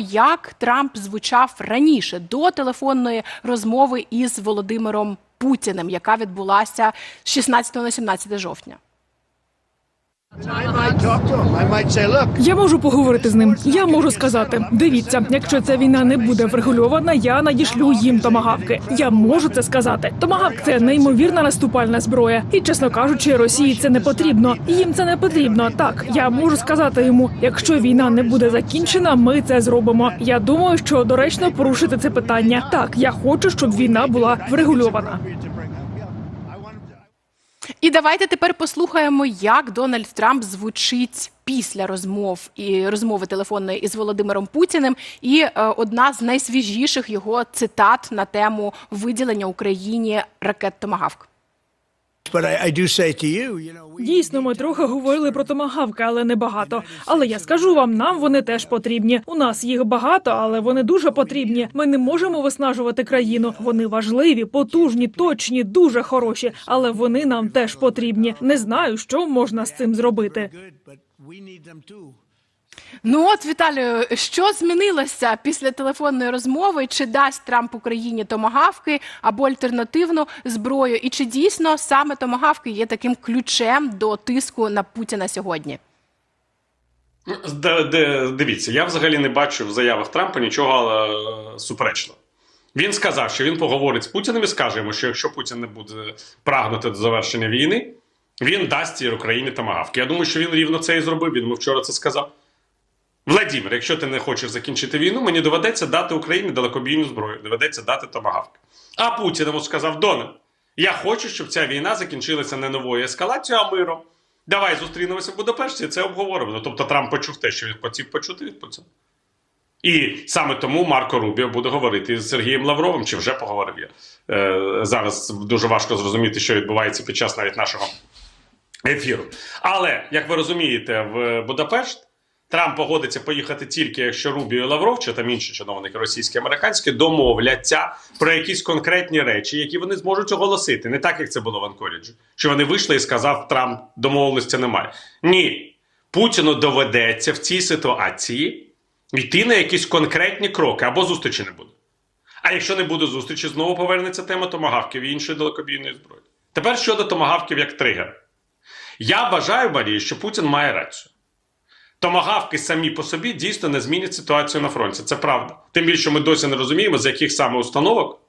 як Трамп звучав раніше до телефонної розмови із Володимиром Путіним, яка відбулася з 16 на 17 жовтня. Я можу поговорити з ним. Я можу сказати: дивіться, якщо ця війна не буде врегульована, я надішлю їм томагавки. Я можу це сказати. Томагавк це неймовірна наступальна зброя. І чесно кажучи, Росії це не потрібно. Їм це не потрібно. Так я можу сказати йому, якщо війна не буде закінчена, ми це зробимо. Я думаю, що доречно порушити це питання. Так, я хочу, щоб війна була врегульована. І давайте тепер послухаємо, як Дональд Трамп звучить після розмов і розмови телефонної із Володимиром Путіним. І е, одна з найсвіжіших його цитат на тему виділення Україні ракет Томагавк. Дійсно, ми трохи говорили про томагавки, але не багато. Але я скажу вам, нам вони теж потрібні. У нас їх багато, але вони дуже потрібні. Ми не можемо виснажувати країну. Вони важливі, потужні, точні, дуже хороші. Але вони нам теж потрібні. Не знаю, що можна з цим зробити. Ну от Віталію, що змінилося після телефонної розмови? Чи дасть Трамп Україні томагавки або альтернативну зброю? І чи дійсно саме томагавки є таким ключем до тиску на Путіна сьогодні? Ну, Дивіться, я взагалі не бачу в заявах Трампа нічого е, суперечного. Він сказав, що він поговорить з Путіним і скаже йому, що якщо Путін не буде прагнути до завершення війни, він дасть Україні тамагавки. Я думаю, що він рівно це і зробив. Він вчора це сказав. Владимир, якщо ти не хочеш закінчити війну, мені доведеться дати Україні далекобійну зброю, доведеться дати тамагавки. А Путін йому сказав: Дональд, я хочу, щоб ця війна закінчилася не новою ескалацією, а миром. Давай зустрінемося в Будапешті це обговоримо. Ну, Тобто Трамп почув те, що він хотів почути від Путіна. І саме тому Марко Рубіо буде говорити з Сергієм Лавровим, чи вже поговорив я. Е, зараз дуже важко зрозуміти, що відбувається під час навіть нашого ефіру. Але, як ви розумієте, в Будапешт Трамп погодиться поїхати тільки, якщо Рубіо і Лавров, чи там інші чиновники російські американські, домовляться про якісь конкретні речі, які вони зможуть оголосити. Не так, як це було в Анкоріджі. Що вони вийшли і сказав Трамп, домовленості немає. Ні. Путіну доведеться в цій ситуації йти на якісь конкретні кроки або зустрічі не буде. А якщо не буде зустрічі, знову повернеться тема томагавків і іншої далекобійної зброї. Тепер щодо томагавків як тригер. Я вважаю, Марії, що Путін має рацію. Томагавки самі по собі дійсно не змінять ситуацію на фронті. Це правда. Тим більше ми досі не розуміємо, з яких саме установок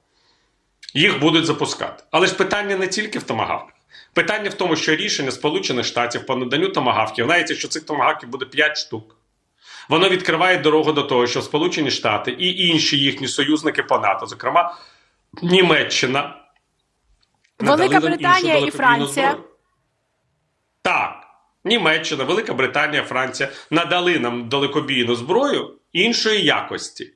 їх будуть запускати. Але ж питання не тільки в томагавках. Питання в тому, що рішення Сполучених Штатів по наданню томагавків, знаєте, що цих томагавків буде 5 штук. Воно відкриває дорогу до того, що Сполучені Штати і інші їхні союзники по НАТО, зокрема Німеччина, Велика Британія і Франція. Так, Німеччина, Велика Британія, Франція надали нам далекобійну зброю іншої якості,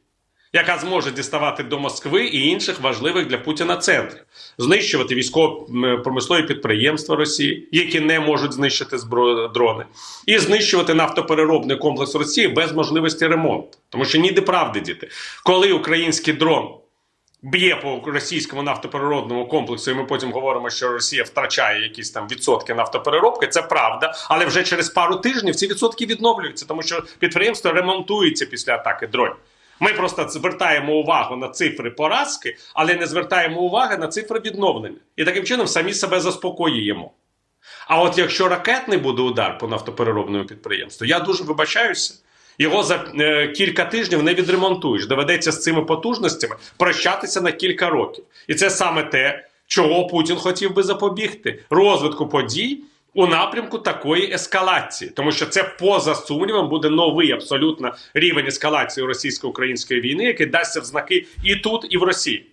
яка зможе діставати до Москви і інших важливих для Путіна центрів, знищувати військово-промислові підприємства Росії, які не можуть знищити збро... дрони, і знищувати нафтопереробний комплекс Росії без можливості ремонту. Тому що ніде правди діти, коли український дрон б'є по російському нафтопереробному комплексу, і ми потім говоримо, що Росія втрачає якісь там відсотки нафтопереробки. Це правда, але вже через пару тижнів ці відсотки відновлюються, тому що підприємство ремонтується після атаки дронів. Ми просто звертаємо увагу на цифри поразки, але не звертаємо уваги на цифри відновлення. І таким чином самі себе заспокоюємо. А от якщо ракетний буде удар по нафтопереробному підприємству, я дуже вибачаюся. Його за е, кілька тижнів не відремонтуєш. Доведеться з цими потужностями прощатися на кілька років. І це саме те, чого Путін хотів би запобігти розвитку подій у напрямку такої ескалації, тому що це поза сумнівом буде новий абсолютно рівень ескалації російсько-української війни, який дасться в знаки і тут, і в Росії.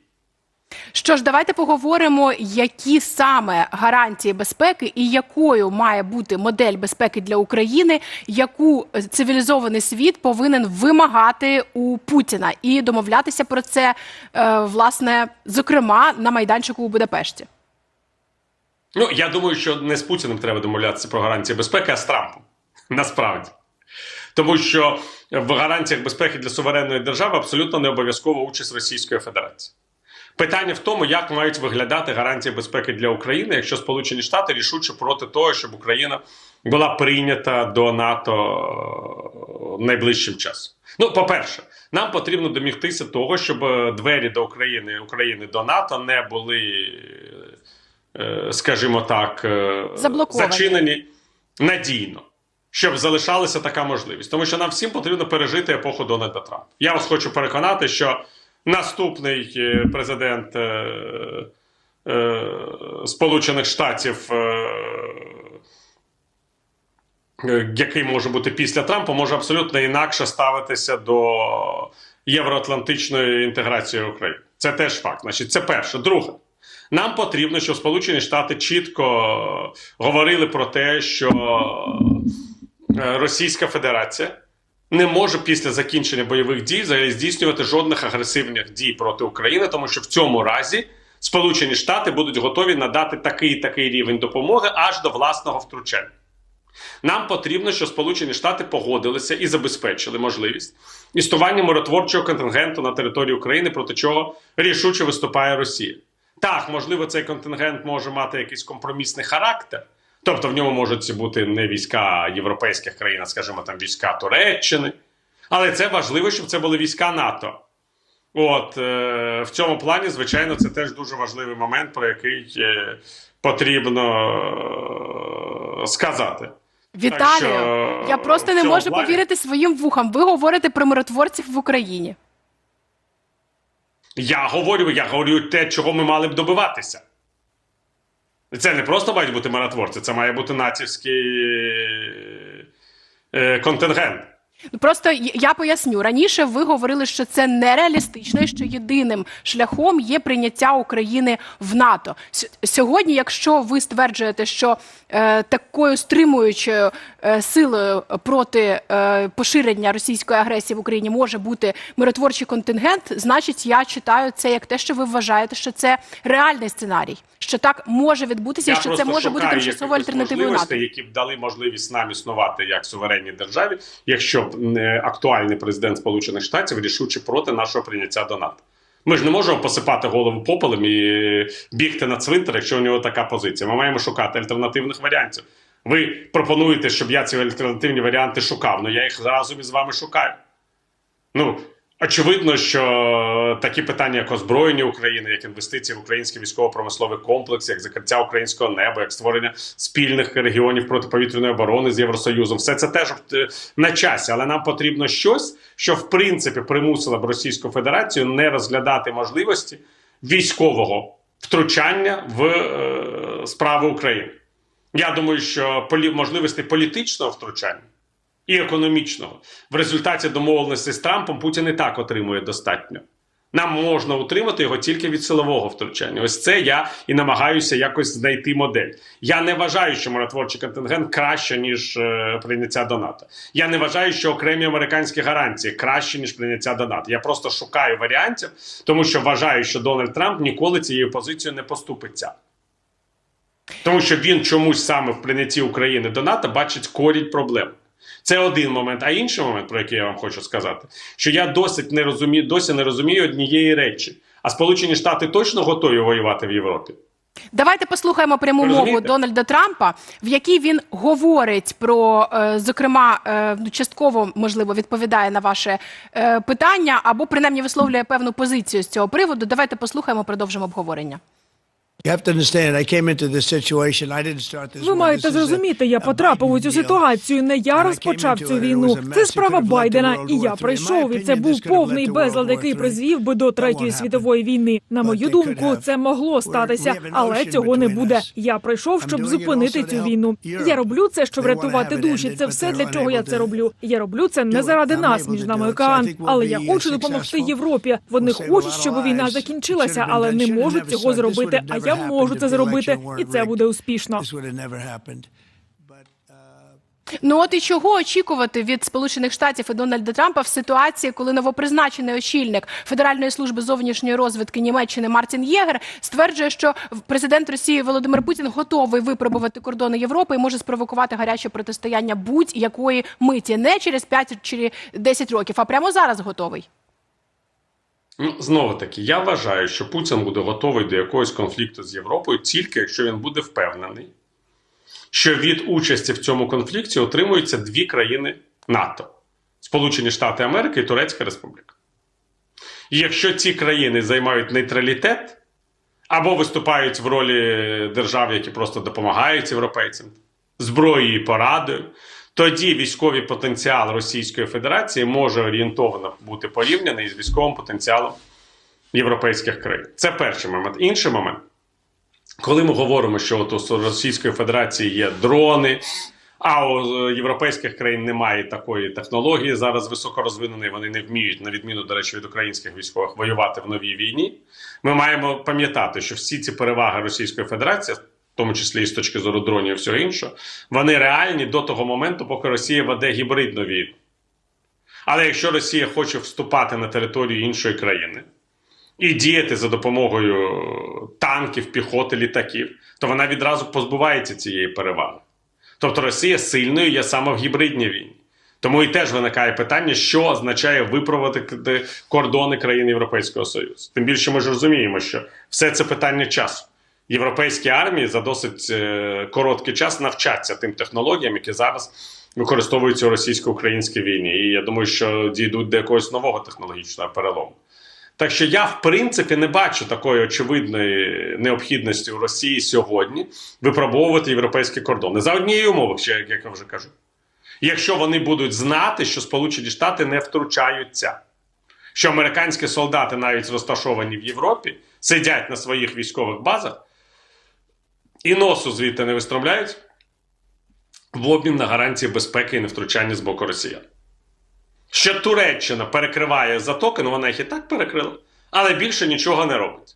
Що ж, давайте поговоримо, які саме гарантії безпеки і якою має бути модель безпеки для України, яку цивілізований світ повинен вимагати у Путіна і домовлятися про це, е, власне, зокрема на майданчику у Будапешті. Ну, я думаю, що не з Путіним треба домовлятися про гарантії безпеки, а з Трампом. Насправді. Тому що в гарантіях безпеки для суверенної держави абсолютно не обов'язкова участь Російської Федерації. Питання в тому, як мають виглядати гарантії безпеки для України, якщо Сполучені Штати рішуче проти того, щоб Україна була прийнята до НАТО е, найближчим часом. Ну, по-перше, нам потрібно домігтися того, щоб е, двері до України, України до НАТО не були, е, скажімо так, Заблоковані. зачинені надійно, щоб залишалася така можливість. Тому що нам всім потрібно пережити епоху Дональда Трампа. Я вас хочу переконати, що наступний е, президент е, е, Сполучених Штатів. який може бути після Трампа, може абсолютно інакше ставитися до євроатлантичної інтеграції України. Це теж факт. Значить, це перше. Друге, нам потрібно, щоб Сполучені Штати чітко говорили про те, що Російська Федерація не може після закінчення бойових дій взагалі здійснювати жодних агресивних дій проти України, тому що в цьому разі Сполучені Штати будуть готові надати такий такий рівень допомоги аж до власного втручання. Нам потрібно, щоб Сполучені Штати погодилися і забезпечили можливість існування миротворчого контингенту на території України, проти чого рішуче виступає Росія. Так, можливо, цей контингент може мати якийсь компромісний характер, тобто в ньому можуть бути не війська європейських країн, а скажімо, там війська Туреччини. Але це важливо, щоб це були війська НАТО. От е, в цьому плані, звичайно, це теж дуже важливий момент, про який е, потрібно е, сказати. Віталію, що, я просто не можу плані- повірити своїм вухам. Ви говорите про миротворців в Україні. Я говорю, я говорю те, чого ми мали б добиватися. Це не просто мають бути миротворці, це має бути націвський е, контингент. Просто я поясню раніше. Ви говорили, що це нереалістично, і що єдиним шляхом є прийняття України в НАТО. Сьогодні, якщо ви стверджуєте, що е, такою стримуючою е, силою проти е, поширення російської агресії в Україні може бути миротворчий контингент, значить я читаю це як те, що ви вважаєте, що це реальний сценарій, що так може відбутися, і що це може бути шукаю тимчасовою альтернативою НАТО. які б дали можливість нам існувати як суверенній державі, якщо б актуальний президент Сполучених Штатів рішуче проти нашого прийняття до НАТО. Ми ж не можемо посипати голову попелем і бігти на цвинтар, якщо у нього така позиція. Ми маємо шукати альтернативних варіантів. Ви пропонуєте, щоб я ці альтернативні варіанти шукав. Ну я їх разом із вами шукаю. Ну, очевидно, що такі питання, як озброєння України, як інвестиції в український військово-промисловий комплекс, як закриття українського неба, як створення спільних регіонів протиповітряної оборони з Євросоюзом, все це теж е, на часі, але нам потрібно щось, що в принципі примусило б Російську Федерацію не розглядати можливості військового втручання в е, справи України. Я думаю, що полі можливості політичного втручання і економічного. В результаті домовленості з Трампом Путін і так отримує достатньо. Нам можна утримати його тільки від силового втручання. Ось це я і намагаюся якось знайти модель. Я не вважаю, що миротворчий контингент краще, ніж е, прийняття до НАТО. Я не вважаю, що окремі американські гарантії краще, ніж прийняття до НАТО. Я просто шукаю варіантів, тому що вважаю, що Дональд Трамп ніколи цією позицією не поступиться. Тому що він чомусь саме в прийнятті України до НАТО бачить корінь проблем. Це один момент. А інший момент, про який я вам хочу сказати, що я досить не розумію, досі не розумію однієї речі. А Сполучені Штати точно готові воювати в Європі? Давайте послухаємо пряму мову? Дональда Трампа, в якій він говорить про, е, зокрема, е, ну, частково можливо відповідає на ваше е, питання, або принаймні висловлює певну позицію з цього приводу. Давайте послухаємо, продовжимо обговорення. Ви маєте зрозуміти, я потрапив у цю ситуацію. Не я розпочав цю війну. Це справа Байдена. І я прийшов, і це був повний безлад, який призвів би до третьої світової війни. На мою думку, це могло статися, але цього не буде. Я прийшов, щоб зупинити цю війну. Я роблю це, щоб врятувати душі. Це все для чого я це роблю. Я роблю це не заради нас між нами океан, але я хочу допомогти. Європі. Вони хочуть, щоб війна закінчилася, але не можуть цього зробити. А have я можу це зробити, і це буде успішно. Uh, Ну от і чого очікувати від Сполучених Штатів і Дональда Трампа в ситуації, коли новопризначений очільник Федеральної служби зовнішньої розвідки Німеччини Мартін Єгер стверджує, що президент Росії Володимир Путін готовий випробувати кордони Європи і може спровокувати гаряче протистояння будь-якої миті, не через 5 чи 10 років, а прямо зараз готовий. Ну, знову таки, я вважаю, що Путін буде готовий до якогось конфлікту з Європою тільки якщо він буде впевнений, що від участі в цьому конфлікті отримуються дві країни НАТО: Сполучені Штати Америки і Турецька Республіка. І якщо ці країни займають нейтралітет або виступають в ролі держав, які просто допомагають європейцям зброєю і порадою, тоді військовий потенціал Російської Федерації може орієнтовано бути порівняний з військовим потенціалом європейських країн. Це перший момент. Інший момент, коли ми говоримо, що от у Російської Федерації є дрони, а у е, європейських країн немає такої технології. Зараз високорозвиненої, вони не вміють, на відміну, до речі, від українських військових, воювати в новій війні. Ми маємо пам'ятати, що всі ці переваги Російської Федерації, в тому числі і з точки зору дронів і всього іншого, вони реальні до того моменту, поки Росія веде гібридну війну. Але якщо Росія хоче вступати на територію іншої країни і діяти за допомогою танків, піхоти, літаків, то вона відразу позбувається цієї переваги. Тобто Росія сильною є саме в гібридній війні. Тому і теж виникає питання, що означає випроводити кордони країн Європейського Союзу. Тим більше ми ж розуміємо, що все це питання часу. Європейські армії за досить е, короткий час навчаться тим технологіям, які зараз використовуються у російсько-українській війні. І я думаю, що дійдуть до якогось нового технологічного перелому. Так що я, в принципі, не бачу такої очевидної необхідності у Росії сьогодні випробовувати європейські кордони за однією умови, як я вже кажу. Якщо вони будуть знати, що Сполучені Штати не втручаються, що американські солдати, навіть розташовані в Європі, сидять на своїх військових базах і носу звідти не вистромляють в обмін на гарантії безпеки і невтручання з боку росіян. Що Туреччина перекриває затоки, ну вона їх і так перекрила, але більше нічого не робить.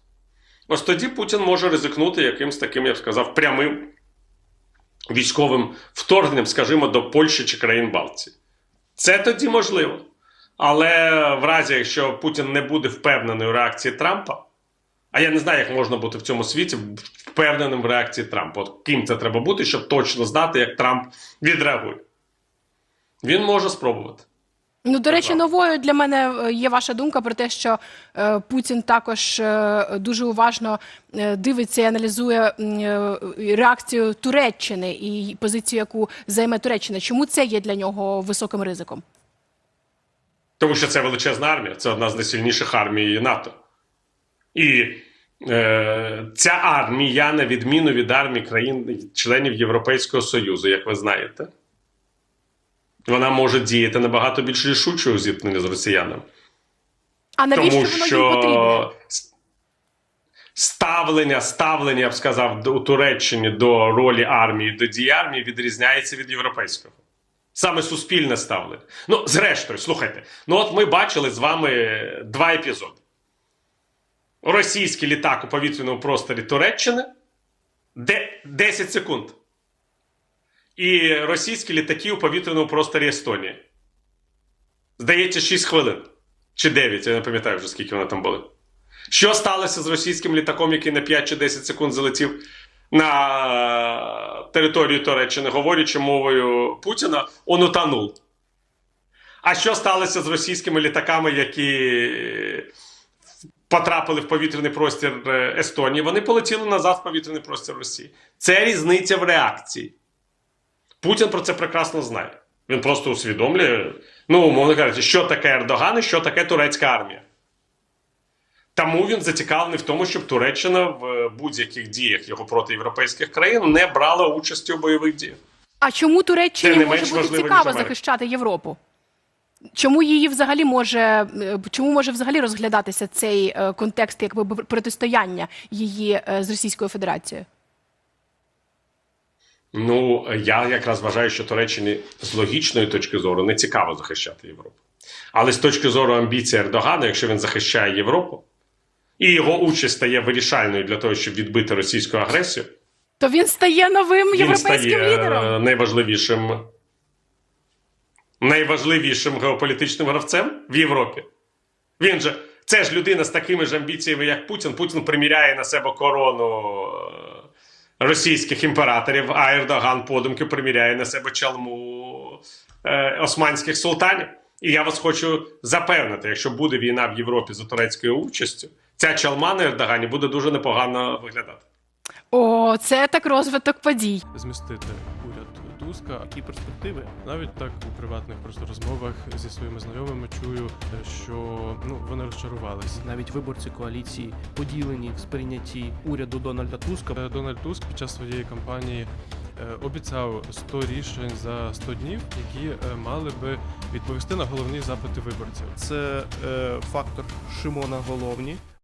Ось тоді Путін може ризикнути якимсь таким, я б сказав, прямим військовим вторгненням, скажімо, до Польщі чи країн Балтії. Це тоді можливо. Але в разі, якщо Путін не буде впевнений у реакції Трампа, а я не знаю, як можна бути в цьому світі впевненим в реакції Трампа. От ким це треба бути, щоб точно знати, як Трамп відреагує. Він може спробувати. Ну, до речі, новою для мене е, є ваша думка про те, що е, Путін також е, дуже уважно е, дивиться і аналізує е, реакцію Туреччини і позицію, яку займе Туреччина. Чому це є для нього високим ризиком? Тому що це величезна армія, це одна з найсильніших армій НАТО. І ця армія, на відміну від армії країн-членів Європейського Союзу, як ви знаєте, вона може діяти набагато більш рішуче у зіткненні з росіянами. А навіщо Тому воно їм що потрібно? ставлення, ставлення, я б сказав, у Туреччині до ролі армії, до дії армії відрізняється від європейського. Саме суспільне ставлення. Ну, зрештою, слухайте, ну от ми бачили з вами два епізоди. Російський літак у повітряному просторі Туреччини 10 секунд. І російські літаки у повітряному просторі Естонії. Здається, 6 хвилин. Чи 9, я не пам'ятаю вже, скільки вони там були. Що сталося з російським літаком, який на 5 чи 10 секунд залетів на територію Туреччини, говорячи мовою Путіна, он утонув. А що сталося з російськими літаками, які потрапили в повітряний простір е, Естонії? Вони полетіли назад в повітряний простір Росії. Це різниця в реакції. Путін про це прекрасно знає. Він просто усвідомлює, ну, умовно кажучи, що таке Ердоган і що таке турецька армія. Тому він зацікавлений в тому, щоб Туреччина в е, будь-яких діях його проти європейських країн не брала участі у бойових діях. А чому Туреччині не може бути цікаво захищати Європу? Чому її взагалі може е, чому може взагалі розглядатися цей е, контекст якби протистояння її е, з Російською Федерацією? Ну, я якраз вважаю, що Туреччині з логічної точки зору не цікаво захищати Європу. Але з точки зору амбіцій Ердогана, якщо він захищає Європу, і його участь стає вирішальною для того, щоб відбити російську агресію, То він стає новим він європейським стає лідером. найважливішим, найважливішим геополітичним гравцем в Європі. Він же це ж людина з такими ж амбіціями, як Путін. Путін приміряє на себе корону е, російських імператорів, а Ердоган подумки приміряє на себе чалму е, османських султанів. І я вас хочу запевнити, якщо буде війна в Європі за турецькою участю, ця чалма на Ердогані буде дуже непогано виглядати. О, це так розвиток подій. змістити Туска. Які перспективи? Навіть так у приватних просто розмовах зі своїми знайомими чую, е, що ну вони розчарувалися. Навіть виборці коаліції поділені в сприйнятті уряду Дональда Туска. Е, Дональд Туск під час своєї кампанії е, обіцяв 100 рішень за 100 днів, які мали би відповісти на головні запити виборців. Це е, фактор Шимона Головні.